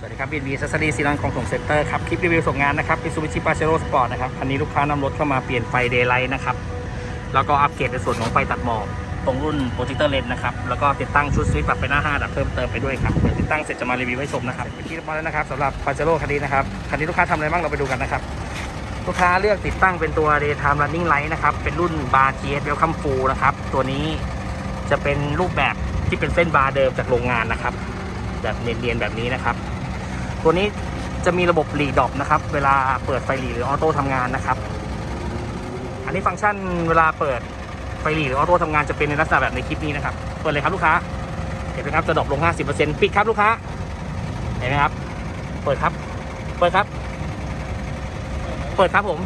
สวัสดีครับบีบีซัสดีซีรอนของส่งเซ็นเตอร์ครับ คลิปรีวิวส่งงานนะครับเป็นซูบิชิปาเชโรสปอร์ตนะครับ คันนี้ลูกค้านำรถเข้ามาเปลี่ยนไฟเดย์ไลท์นะครับ แล้วก็อัปเกรดในส่วนของไฟตัดหมอกตรงรุ่นโปรเจคเตอร์เลนนะครับ แล้วก็ติดตั้งชุดสวิตช์ปรับไปหน้า5ดับเพิ่มเติมไปด้วยครับ เดี๋ยวติดตั้งเสร็จจะมารีวิวให้ชมนะครับเป็นที่เรียบร้อยแล้วนะครับสำหรับปาเชโรคันนี้นะครับ คันนี้ลูกค้าทำอะไรบ้างเราไปดูกันนะครับ ลูกค้าเลือกติดตั้งเป็นตัว Daytime Running Light นะครับ เป็นรุ่น Bar GS Welcome Full นะครับ ตัวนี้จะเป็นรูปแบบที่เป็นเส้นบาร์เดิมจากโรงงานนะครับ แบบเนียนๆแบบนี้นะครับ ตัวนี้จะมีระบบหลีดอปนะครับ เวลาเปิดไฟหลีหรือออโต้ทำงานนะครับ อันนี้ฟังก์ชันเวลาเปิดไฟหลีหรือออโต้ทำงานจะเป็นในลักษณะแบบในคลิปนี้นะครับ เปิดเลยครับลูกค้า เห็นไหมครับจะดรอปลง 50%ปิดครับลูกค้า เห็นไหมครับ เปิดครับ เปิดครับ เปิดครับผม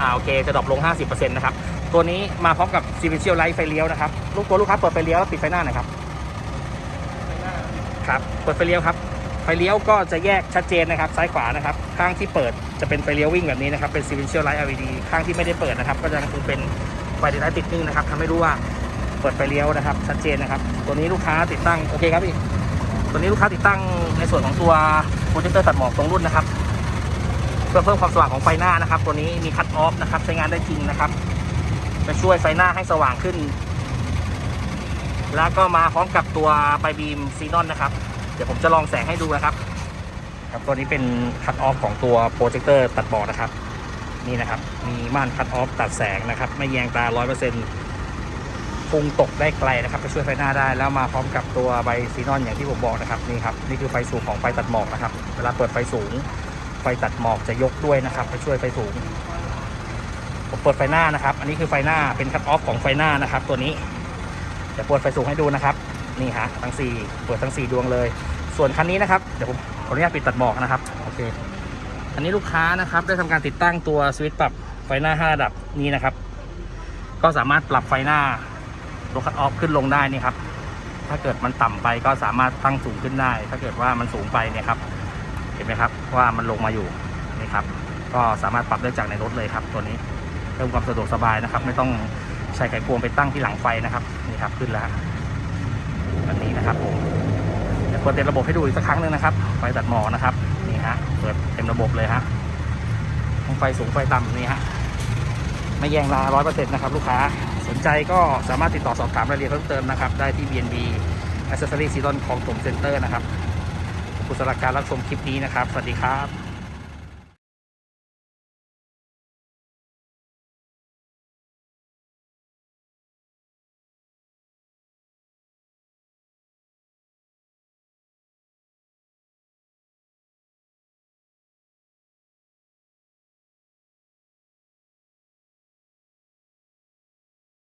อ่าโอเคจะดรอปลง 50%นะครับ ตัวนี้มาพร้อมกับ s ี v ิ n เชียลไลท์ไฟเลี้ยวนะครับ ลูกตัวลูกค้าเปิดไฟเลี้ยวแล้วปิดไฟหน้าหน่อยครับ ครับ เปิดไฟเลี้ยวครับ ฟเลี้ยวก็จะแยกชัดเจนนะครับซ้ายขวานะครับ ข้างที่เปิดจะเป็นไฟเลี้ยววิ่งแบบนี้นะครับเป็น s ี v ิ n เชียลไลท์ LED ข้างที่ไม่ได้เปิดนะครับ ก็จะคือเป็นไฟไดไลท์ติดนิ่งนะครับทำให้รู้ว่าเปิดไฟเลี้ยวนะครับ ชัดเจนนะครับ ตัวนี้ลูกค้าติดตั้งโอเคครับพี่ตัวนี้ลูกค้าติดตั้งในส่วนของตัวโปรเจคเตอร์ตัดหมอกตรงรุ่นนะครับเพื่อเพิ่มความสว่างของไฟหน้านะครับ ตัวนี้มีคัตออฟนะครับ ใช้งานได้จริงนะครับจะช่วยไฟหน้าให้สว่างขึ้น แล้วก็มาพร้อมกับตัวไบบีมซีนอนนะครับ ดี๋ยวผมจะลองแสงให้ดูนะครับ ครับตัวนี้เป็นคัตออฟของตัวโปรเจคเตอร์ตัดบอร์ดนะครับ นี่นะครับ มีม่านคัตออฟตัดแสงนะครับ ไม่แยงตา 100%พุ่งตกได้ไกลนะครับจะช่วยไฟหน้าได้แล้วมาพร้อมกับตัวใบซีนอนอย่างที่ผมบอกนะครับนี่ครับนี่คือไฟสูงของไฟตัดหมอกนะครับ เวลาเปิดไฟสูง ไฟตัดหมอกจะยกด้วยนะครับ ไปช่วยไฟสูงผมเปิดไฟหน้านะครับ อันนี้คือไฟหน้าเป็นคัตออฟของไฟหน้านะครับ ตัวนี้เดี๋ยวเปิดไฟสูงให้ดูนะครับ นี่ฮะทั้ง4เปิดทั้ง 4 ดวงเลย ส่วนคันนี้นะครับเดี๋ยวผมขออนุญาตปิดตัดหมอกนะครับโอเคอันนี้ลูกค้านะครับได้ทำการติดตั้งตัวสวิตช์ปรับไฟหน้า 5 ระดับนี้นะครับ ก็สามารถปรับไฟหน้าตัวคัตออฟขึ้นลงได้นี่ครับถ้าเกิดมันต่ำไปก็สามารถตั้งสูงขึ้นได้ ถ้าเกิดว่ามันสูงไปเนี่ยครับเห็นไหมครับว่ามันลงมาอยู่นี่ครับก็สามารถปรับได้จากในรถเลยครับ ตัวนี้เพิ่มความสะดวกสบายนะครับ ไม่ต้องใช้ไขควงไปตั้งที่หลังไฟนะครับนี่ครับขึ้นแล้วอันนี้นะครับผมเดี๋ยวเปิดเต็มระบบให้ดูอีกสักครั้งหนึ่งนะครับ ไฟตัดหมอกนะครับ นี่ฮะ เปิดเต็มระบบเลยฮะทั้งไฟสูงไฟต่ำนี่ฮะ ไม่แยงลาร้อยเปอร์เซ็นต์นะครับ ลูกค้า สนใจก็สามารถติดต่อสอบถามรายละเอียดเพิ่มเติมนะครับ ได้ที่ BNB Accessory Season ของสมเซ็นเตอร์นะครับขอบคุณสำหรับการรับชมคลิปนี้นะครับ สวัสดีครับ